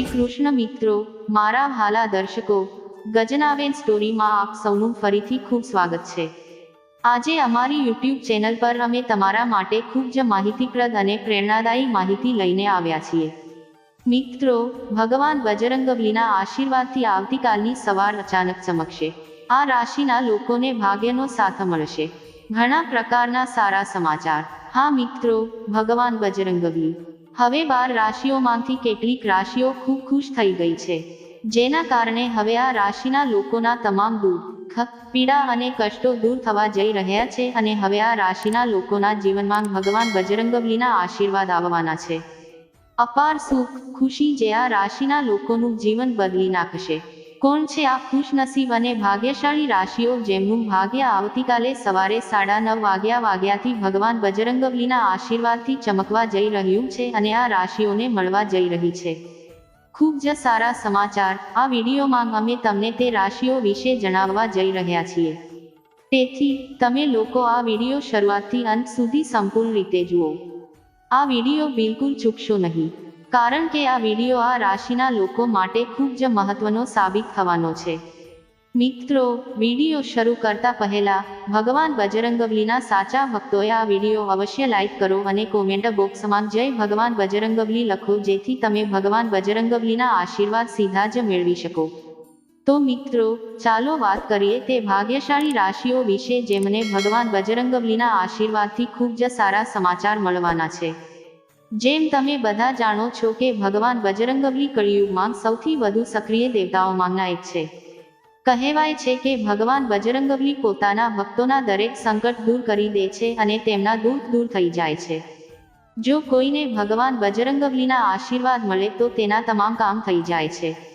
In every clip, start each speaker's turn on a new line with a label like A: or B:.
A: શ્રી કૃષ્ણ મિત્રો, મારા હાલા દર્શકો ગજનાવેન સ્ટોરીમાં આપ સૌનું ફરીથી ખૂબ સ્વાગત છે. આજે અમારી યુટ્યુબ ચેનલ પર અમે તમારા માટે ખૂબ જ માહિતીપ્રદ અને પ્રેરણાદાયી માહિતી લઈને આવ્યા છીએ. મિત્રો, ભગવાન બજરંગબલીના આશીર્વાદથી આવતીકાલની સવાર અચાનક ચમકશે. આ રાશિના લોકોને ભાગ્યનો સાથ મળશે. ઘણા પ્રકારના સારા સમાચાર. હા મિત્રો, ભગવાન બજરંગબલી હવે બાર રાશિઓમાંથી કેટલીક રાશિઓ ખૂબ ખુશ થઈ ગઈ છે. જેના કારણે હવે આ રાશિના લોકોના તમામ દુઃખ પીડા અને કષ્ટો દૂર થવા જઈ રહ્યા છે અને હવે આ રાશિના લોકોના જીવનમાં ભગવાન બજરંગબલીના આશીર્વાદ આવવાના છે. અપાર સુખ, ખુશી જે આ રાશિના લોકોનું જીવન બદલી નાખશે. કોણ છે આ ખુશનસીબ અને ભાગ્યશાળી રાશિઓ જેમનું ભાગ્ય આવતીકાલે સવારે સાડા નવ વાગ્યા વાગ્યાથી ભગવાન બજરંગબલીના આશીર્વાદથી ચમકવા જઈ રહ્યું છે અને આ રાશિઓને મળવા જઈ રહી છે. ખૂબ જ સારા સમાચાર. આ વિડીયોમાં અમે તમને તે રાશિઓ વિશે જણાવવા જઈ રહ્યા છીએ. તેથી, તમે લોકો આ વીડિયો શરૂઆતથી અંત સુધી સંપૂર્ણ રીતે જુઓ. આ વીડિયો બિલકુલ ચૂકશો નહીં. કારણ કે આ વીડિયો આ રાશિના લોકો માટે ખૂબ જ મહત્વનો સાબિત થવાનો છે. મિત્રો, વીડિયો શરૂ કરતા પહેલા, ભગવાન બજરંગબલીના સાચા ભક્તોએ આ વીડિયો અવશ્ય લાઇક કરો અને કોમેન્ટ બોક્સમાં જય ભગવાન બજરંગબલી લખો, જેથી તમે ભગવાન બજરંગબલીના આશીર્વાદ સીધા જ મેળવી શકો. તો મિત્રો, ચાલો વાત કરીએ તે ભાગ્યશાળી રાશિઓ વિશે જેમને ભગવાન બજરંગબલીના આશીર્વાદથી ખૂબ જ સારા સમાચાર મળવાના છે. જેમ તમે બધા જાણો છો કે ભગવાન બજરંગબલી કળિયુગમાં સૌથી વધુ સક્રિય દેવતાઓમાંના એક છે. કહેવાય છે કે ભગવાન બજરંગબલી પોતાના ભક્તોના દરેક સંકટ દૂર કરી દે છે અને તેમના દુઃખ દૂર થઈ જાય છે. જો કોઈને ભગવાન બજરંગબલીના આશીર્વાદ મળે તો તેના તમામ કામ થઈ જાય છે.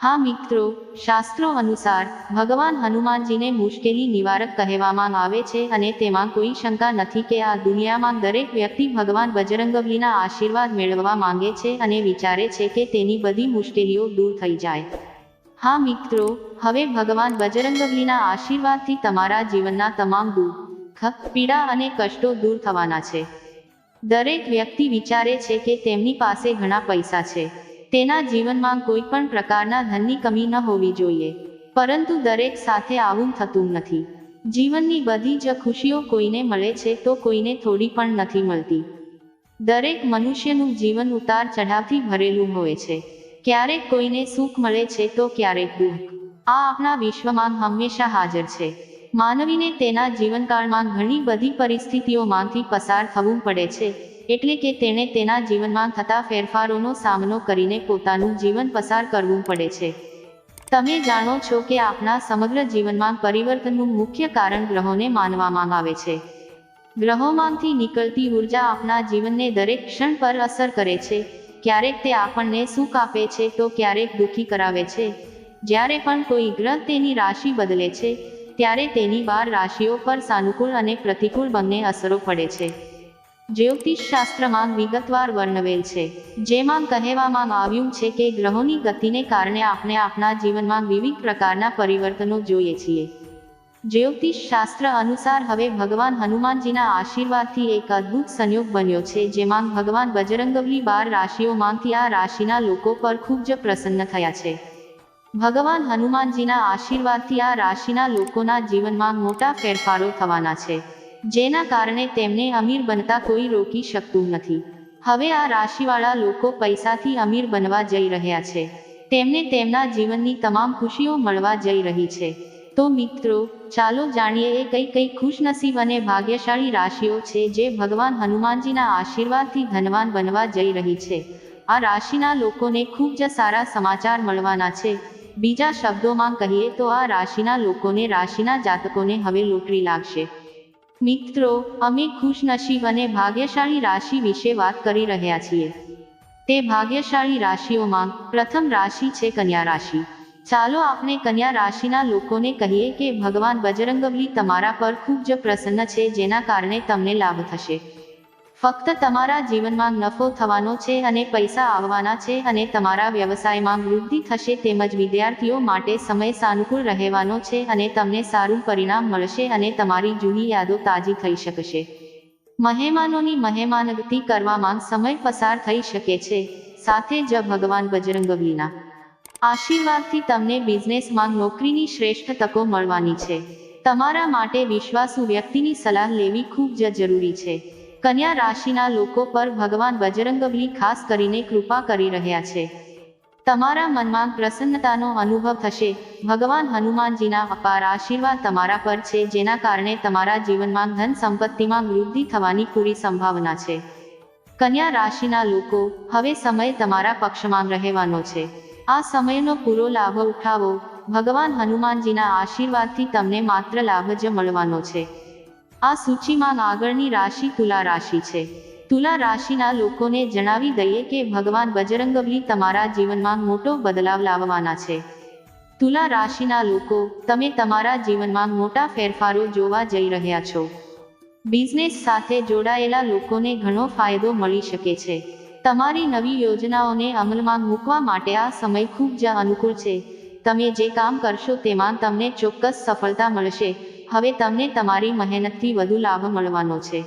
A: હા મિત્રો, શાસ્ત્રો અનુસાર ભગવાન હનુમાનજીને મુશ્કેલી નિવારક કહેવામાં આવે છે અને તેમાં કોઈ શંકા નથી કે આ દુનિયામાં દરેક વ્યક્તિ ભગવાન બજરંગબલીના આશીર્વાદ મેળવવા માંગે છે અને વિચારે છે કે તેની બધી મુશ્કેલીઓ દૂર થઈ જાય. હા મિત્રો, હવે ભગવાન બજરંગબલીના આશીર્વાદથી તમારા જીવનના તમામ દુઃખ પીડા અને કષ્ટો દૂર થવાના છે. દરેક વ્યક્તિ વિચારે છે કે તેમની પાસે ઘણા પૈસા છે. તેના જીવનમાં કોઈ પણ પ્રકારના ધનની કમી ન હોવી જોઈએ. પરંતુ દરેક સાથે આવું થતું નથી. જીવનની બધી જ ખુશીઓ કોઈને મળે છે તો કોઈને થોડી પણ નથી મળતી. દરેક મનુષ્યનું જીવન ઉતાર ચઢાવથી ભરેલું હોય છે. ક્યારેક કોઈને સુખ મળે છે તો ક્યારેક દુઃખ. આ આપણા વિશ્વમાં હંમેશા હાજર છે. માનવીને તેના જીવનકાળમાં ઘણી બધી પરિસ્થિતિઓમાંથી પસાર થવું પડે છે. એટલે કે તેણે તેના જીવનમાં થતા ફેરફારોનો સામનો કરીને પોતાનું જીવન પસાર કરવું પડે છે. તમે જાણો છો કે આપણા સમગ્ર જીવનમાં પરિવર્તનનું મુખ્ય કારણ ગ્રહોને માનવામાં આવે છે. ગ્રહોમાંથી નીકળતી ઊર્જા આપણા જીવનને દરેક ક્ષણ પર અસર કરે છે. ક્યારેક તે આપણને સુખ આપે છે તો ક્યારેક દુઃખી કરાવે છે. જ્યારે પણ કોઈ ગ્રહ તેની રાશિ બદલે છે, ત્યારે તેની બાર રાશિઓ પર સાનુકૂળ અને પ્રતિકૂળ બંને અસરો પડે છે. જ્યોતિષ શાસ્ત્રમાં વિગતવાર વર્ણવેલ છે. જેમાં કહેવામાં આવ્યું છે કે ગ્રહોની ગતિને કારણે આપણે આપણા જીવનમાં વિવિધ પ્રકારના પરિવર્તનો જોઈએ છીએ. જ્યોતિષ શાસ્ત્ર અનુસાર હવે ભગવાન હનુમાનજીના આશીર્વાદથી એક અદ્ભુત સંયોગ બન્યો છે, જેમાં ભગવાન બજરંગબલી બાર રાશિઓમાંથી આ રાશિના લોકો પર ખૂબ જ પ્રસન્ન થયા છે. ભગવાન હનુમાનજીના આશીર્વાદથી આ રાશિના લોકોના જીવનમાં મોટા ફેરફારો થવાના છે. જેના કારણે તેમને અમીર બનતા કોઈ રોકી શકતું નથી. હવે આ રાશિવાળા લોકો પૈસાથી અમીર બનવા જઈ રહ્યા છે. તેમને તેમના જીવનની તમામ ખુશીઓ મળવા જઈ રહી છે. તો મિત્રો, ચાલો જાણીએ એ કઈ કઈ ખુશનસીબ અને ભાગ્યશાળી રાશિઓ છે જે ભગવાન હનુમાનજીના આશીર્વાદથી ધનવાન બનવા જઈ રહી છે. આ રાશિના લોકોને ખૂબ જ સારા સમાચાર મળવાના છે. બીજા શબ્દોમાં કહીએ તો આ રાશિના લોકોને રાશિના જાતકોને હવે લોટરી લાગશે. મિત્રો, અમે ખુશનસીબ અને ભાગ્યશાળી રાશિ વિશે વાત કરી રહ્યા છીએ. તે ભાગ્યશાળી રાશિઓમાં પ્રથમ રાશિ છે કન્યા રાશિ. ચાલો આપણે કન્યા રાશિના લોકોને કહીએ કે ભગવાન બજરંગબલી તમારા પર ખૂબ જ પ્રસન્ન છે, જેના કારણે તમને લાભ થશે. ફક્ત તમારા જીવનમાં નફો થવાનો છે અને પૈસા આવવાના છે અને તમારા વ્યવસાયમાં વૃદ્ધિ થશે તેમજ વિદ્યાર્થીઓ માટે સમય સાનુકૂળ રહેવાનો છે અને તમને સારું પરિણામ મળશે અને તમારી જૂની યાદો તાજી થઈ શકશે. મહેમાનોની મહેમાનગતિ કરવામાં સમય પસાર થઈ શકે છે. સાથે જ ભગવાન બજરંગબલીના આશીર્વાદથી તમને બિઝનેસમાં નોકરીની શ્રેષ્ઠ તકો મળવાની છે. તમારા માટે વિશ્વાસુ વ્યક્તિની સલાહ લેવી ખૂબ જ જરૂરી છે. કન્યા રાશિના લોકો પર ભગવાન બજરંગબલી ખાસ કરીને કૃપા કરી રહ્યા છે. તમારા મનમાં પ્રસન્નતાનો અનુભવ થશે. ભગવાન હનુમાનજીના અપાર આશીર્વાદ તમારા પર છે, જેના કારણે તમારા જીવનમાં ધન સંપત્તિમાં વૃદ્ધિ થવાની પૂરી સંભાવના છે. કન્યા રાશિના લોકો, હવે સમય તમારા પક્ષમાં રહેવાનો છે. આ સમયનો પૂરો લાભ ઉઠાવો. ભગવાન હનુમાનજીના આશીર્વાદથી તમને માત્ર લાભ જ મળવાનો છે. આ સૂચિમાં આગળની રાશિ તુલા રાશિ છે. તુલા રાશિના લોકોને જણાવી દઈએ કે ભગવાન બજરંગબલી તમારા જીવનમાં મોટો બદલાવ લાવવાના છે. તુલા રાશિના લોકો, તમે તમારા જીવનમાં મોટા ફેરફારો જોવા જઈ રહ્યા છો. બિઝનેસ સાથે જોડાયેલા લોકોને ઘણો ફાયદો મળી શકે છે. તમારી નવી યોજનાઓને અમલમાં મૂકવા માટે આ સમય ખૂબ જ અનુકૂળ છે. તમે જે કામ કરશો તેમાં તમને ચોક્કસ સફળતા મળશે. હવે તમને તમારી મહેનતથી વધુ લાભ મળવાનો છે.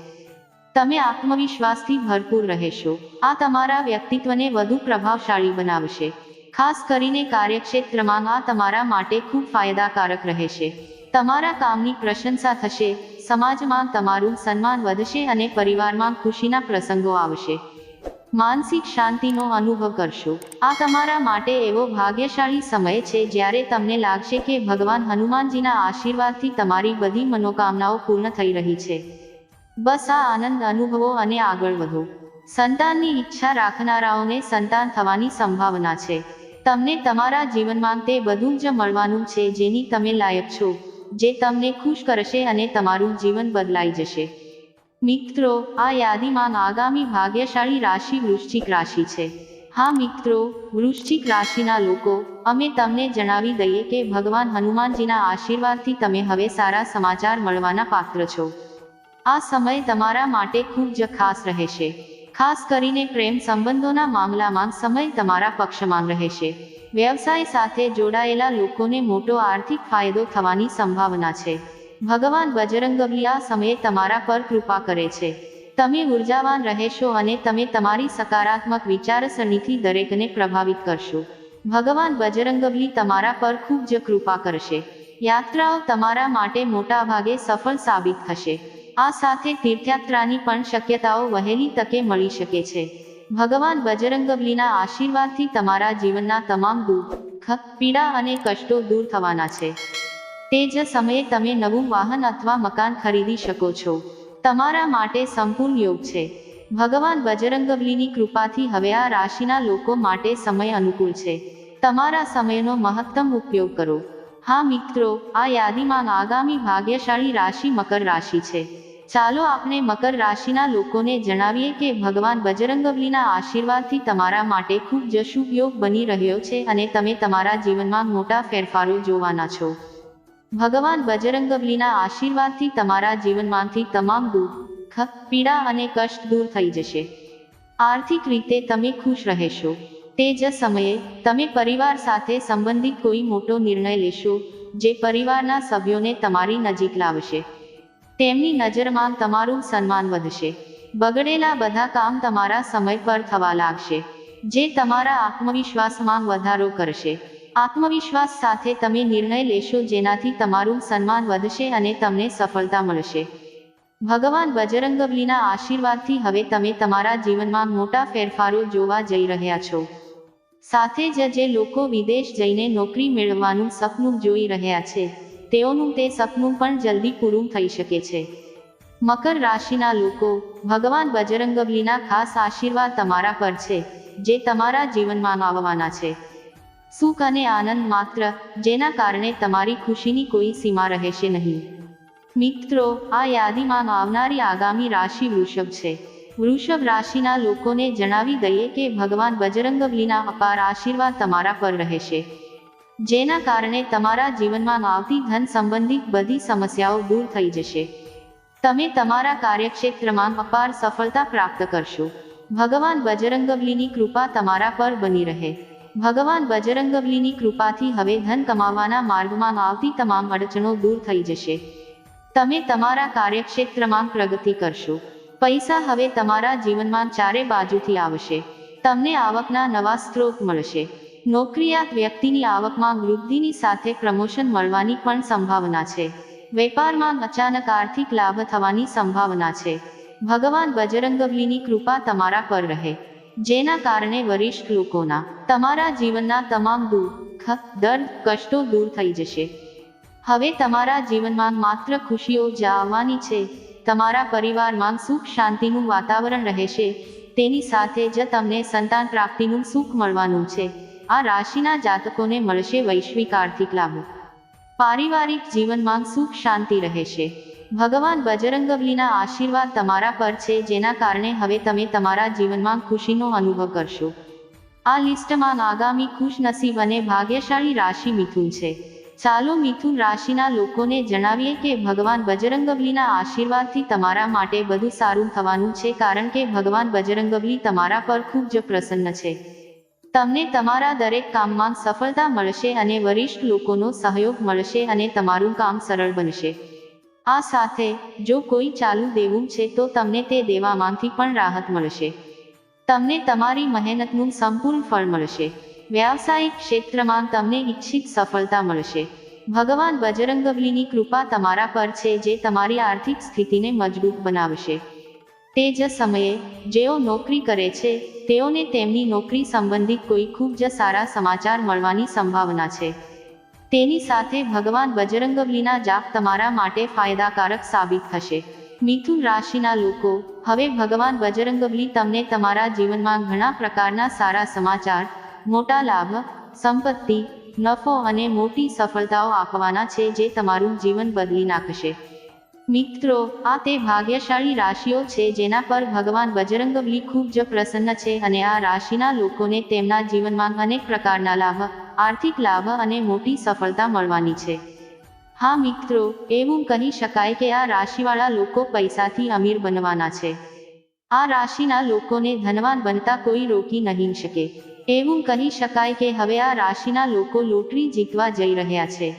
A: તમે આત્મવિશ્વાસથી ભરપૂર રહેશો. આ તમારા વ્યક્તિત્વને વધુ પ્રભાવશાળી બનાવશે. ખાસ કરીને કાર્યક્ષેત્રમાં આ તમારા માટે ખૂબ ફાયદાકારક રહેશે. તમારા કામની પ્રશંસા થશે, સમાજમાં તમારું સન્માન વધશે અને પરિવારમાં ખુશીના પ્રસંગો આવશે. માનસિક શાંતિનો અનુભવ કરશો. આ તમારા માટે એવો ભાગ્યશાળી સમય છે જ્યારે તમને લાગશે કે ભગવાન હનુમાનજીના આશીર્વાદથી તમારી બધી મનોકામનાઓ પૂર્ણ થઈ રહી છે. બસ આ આનંદ અનુભવો અને આગળ વધો. સંતાનની ઈચ્છા રાખનારાઓને સંતાન થવાની સંભાવના છે. તમને તમારા જીવનમાં તે બધું જ મળવાનું છે જેની તમે લાયક છો, જે તમને ખુશ કરશે અને તમારું જીવન બદલાઈ જશે. મિત્રો, આ યાદીમાં આગામી ભાગ્યશાળી રાશિ વૃશ્ચિક રાશિ છે. હા મિત્રો, વૃશ્ચિક રાશિના લોકો, અમે તમને જણાવી દઈએ કે ભગવાન હનુમાનજીના આશીર્વાદથી તમે હવે સારા સમાચાર મળવાના પાત્ર છો. આ સમય તમારા માટે ખૂબ જ ખાસ રહેશે. ખાસ કરીને પ્રેમ સંબંધોના મામલામાં સમય તમારા પક્ષમાં રહેશે. વ્યવસાય સાથે જોડાયેલા લોકોને મોટો આર્થિક ફાયદો થવાની સંભાવના છે. ભગવાન બજરંગબલી આ સમયે તમારા પર કૃપા કરે છે. તમે ઉર્જાવાન રહેશો અને તમે તમારી સકારાત્મક વિચારસરણીથી દરેકને પ્રભાવિત કરશો. ભગવાન બજરંગબલી તમારા પર ખૂબ જ કૃપા કરશે. યાત્રાઓ તમારા માટે મોટા ભાગે સફળ સાબિત થશે. આ સાથે તીર્થયાત્રાની પણ શક્યતાઓ વહેલી તકે મળી શકે છે. ભગવાન બજરંગબલીના આશીર્વાદથી તમારા જીવનના તમામ દુઃખ, પીડા અને કષ્ટો દૂર થવાના છે. તે જ સમયે તમે નવું વાહન અથવા મકાન ખરીદી શકો છો. તમારા માટે સંપૂર્ણ યોગ છે. ભગવાન બજરંગબલીની કૃપાથી હવે આ રાશિના લોકો માટે સમય અનુકૂળ છે. તમારા સમયનો મહત્તમ ઉપયોગ કરો. હા મિત્રો, આ યાદીમાં આગામી ભાગ્યશાળી રાશિ મકર રાશિ છે. ચાલો આપણે મકર રાશિના લોકોને જણાવીએ કે ભગવાન બજરંગબલીના આશીર્વાદથી તમારા માટે ખૂબ જ શુભ યોગ બની રહ્યો છે અને તમે તમારા જીવનમાં મોટા ફેરફારો જોવાના છો. ભગવાન બજરંગબલીના આશીર્વાદથી તમારા જીવનમાંથી તમામ દુઃખ પીડા અને કષ્ટ દૂર થઈ જશે. આર્થિક રીતે તમે ખુશ રહેશો. તે જ સમયે, તમે પરિવાર સાથે સંબંધિત કોઈ મોટો નિર્ણય લેશો, જે પરિવારના સભ્યોને તમારી નજીક લાવશે. તેમની નજરમાં તમારું સન્માન વધશે. બગડેલા બધા કામ તમારા સમય પર થવા લાગશે, જે તમારા આત્મવિશ્વાસમાં વધારો કરશે. આત્મવિશ્વાસ સાથે તમે નિર્ણય લેશો જેનાથી તમારું સન્માન વધશે અને તમને સફળતા મળશે. ભગવાન બજરંગબલીના આશીર્વાદથી હવે તમે તમારા જીવનમાં મોટા ફેરફારો જોવા જઈ રહ્યા છો. સાથે જ જે લોકો વિદેશ જઈને નોકરી મેળવવાનું સપનું જોઈ રહ્યા છે, તેઓનું તે સપનું પણ જલ્દી પૂરું થઈ શકે છે. મકર રાશિના લોકો, ભગવાન બજરંગબલીના ખાસ આશીર્વાદ તમારા પર છે, જે તમારા જીવનમાં આવવાના છે. સુખ અને આનંદ માત્ર જેના કારણે તમારી ખુશીની કોઈ સીમા રહેશે નહીં. મિત્રો, આ યાદીમાં આવનારી આગામી રાશિ વૃષભ છે. વૃષભ રાશિના લોકોને જણાવી દઈએ કે ભગવાન બજરંગબલીના અપાર આશીર્વાદ તમારા પર રહેશે. જેના કારણે તમારા જીવનમાં આવતી ધન સંબંધિત બધી સમસ્યાઓ દૂર થઈ જશે. તમે તમારા કાર્યક્ષેત્રમાં અપાર સફળતા પ્રાપ્ત કરશો. ભગવાન બજરંગબલીની કૃપા તમારા પર બની રહે. ભગવાન બજરંગબલીની કૃપાથી હવે ધન કમાવાના માર્ગમાં આવતી તમામ અડચણો દૂર થઈ જશે. તમે તમારા કાર્યક્ષેત્રમાં પ્રગતિ કરશો. પૈસા હવે તમારા જીવનમાં ચારે બાજુથી આવશે. તમને આવકના નવા સ્ત્રોત મળશે. નોકરિયાત વ્યક્તિની આવકમાં વૃદ્ધિની સાથે પ્રમોશન મળવાની પણ સંભાવના છે. વેપારમાં અચાનક આર્થિક લાભ થવાની સંભાવના છે. ભગવાન બજરંગબલીની કૃપા તમારા પર રહે. જેના કારણે વરિષ્ઠ લોકોના, તમારા જીવનના તમામ દુઃખ, દર્દ, કષ્ટો દૂર થઈ જશે. હવે તમારા જીવનમાં માત્ર ખુશીઓ જ આવવાની છે. તમારા પરિવારમાં સુખ શાંતિનું વાતાવરણ રહેશે. તેની સાથે જ તમને સંતાન પ્રાપ્તિનું સુખ મળવાનું છે. આ રાશિના જાતકોને મળશે વૈશ્વિક આર્થિક લાભો. પારિવારિક જીવનમાં સુખ શાંતિ રહેશે. ભગવાન બજરંગબલીના આશીર્વાદ તમારા પર છે, જેના કારણે હવે તમે તમારા જીવનમાં ખુશીનો અનુભવ કરશો. આ લિસ્ટમાં આગામી ખુશનસીબ અને ભાગ્યશાળી રાશિ મિથુન છે. ચાલો મિથુન રાશિના લોકોને જણાવીએ કે ભગવાન બજરંગબલીના આશીર્વાદથી તમારા માટે બધું સારું થવાનું છે, કારણ કે ભગવાન બજરંગબલી તમારા પર ખૂબ જ પ્રસન્ન છે. તમને તમારા દરેક કામમાં સફળતા મળશે અને વરિષ્ઠ લોકોનો સહયોગ મળશે અને તમારું કામ સરળ બનશે. આ સાથે જો કોઈ ચાલુ દેવું છે તો તમને તે દેવામાંથી પણ રાહત મળશે. તમને તમારી મહેનતનું સંપૂર્ણ ફળ મળશે. વ્યાવસાયિક ક્ષેત્રમાં તમને ઈચ્છિત સફળતા મળશે. ભગવાન બજરંગબલીની કૃપા તમારા પર છે જે તમારી આર્થિક સ્થિતિને મજબૂત બનાવશે. તે જ સમયે, જેઓ નોકરી કરે છે, તેઓને તેમની નોકરી સંબંધિત કોઈ ખૂબ જ સારા સમાચાર મળવાની સંભાવના છે. તેની સાથે ભગવાન બજરંગબલીના જાપ તમારા માટે ફાયદાકારક સાબિત થશે. મિથુન રાશિના લોકો, હવે ભગવાન બજરંગબલી તમને તમારા જીવનમાં ઘણા પ્રકારના સારા સમાચાર, મોટા લાભ, સંપત્તિ, નફો અને મોટી સફળતાઓ આપવાના છે જે તમારું જીવન બદલી નાખશે. મિત્રો, આ તે ભાગ્યશાળી રાશિઓ છે જેના પર ભગવાન બજરંગબલી ખૂબ જ પ્રસન્ન છે અને આ રાશિના લોકોને તેમના જીવનમાં અનેક પ્રકારના લાભ આર્થિક લાભ અને મોટી સફળતા મળવાની છે. હા મિત્રો, એવું કહી શકાય કે આ રાશિવાળા લોકો પૈસાથી અમીર બનવાના છે. આ રાશિના લોકોને ધનવાન બનતા કોઈ રોકી નહીં શકે. એવું કહી શકાય કે હવે આ રાશિના લોકો લોટરી જીતવા જઈ રહ્યા છે.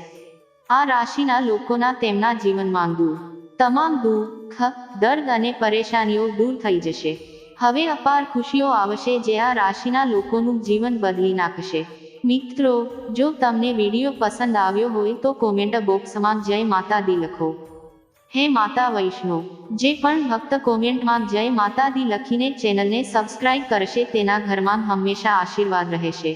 A: આ રાશિના લોકોના તેમના જીવનમાં દૂર તમામ દુઃખ, દર્દ અને પરેશાનીઓ દૂર થઈ જશે. હવે અપાર ખુશીઓ આવશે જે આ રાશિના લોકોનું જીવન બદલી નાખશે. મિત્રો, જો તમને વીડિયો પસંદ આવ્યો હોય તો કોમેન્ટ બોક્સમાં જય માતા દી લખો. હે માતા વૈષ્ણો જે પણ ભક્ત કોમેન્ટમાં જય માતા દી લખીને ચેનલને સબસ્ક્રાઇબ કરશે તેના ઘરમાં હંમેશા આશીર્વાદ રહેશે.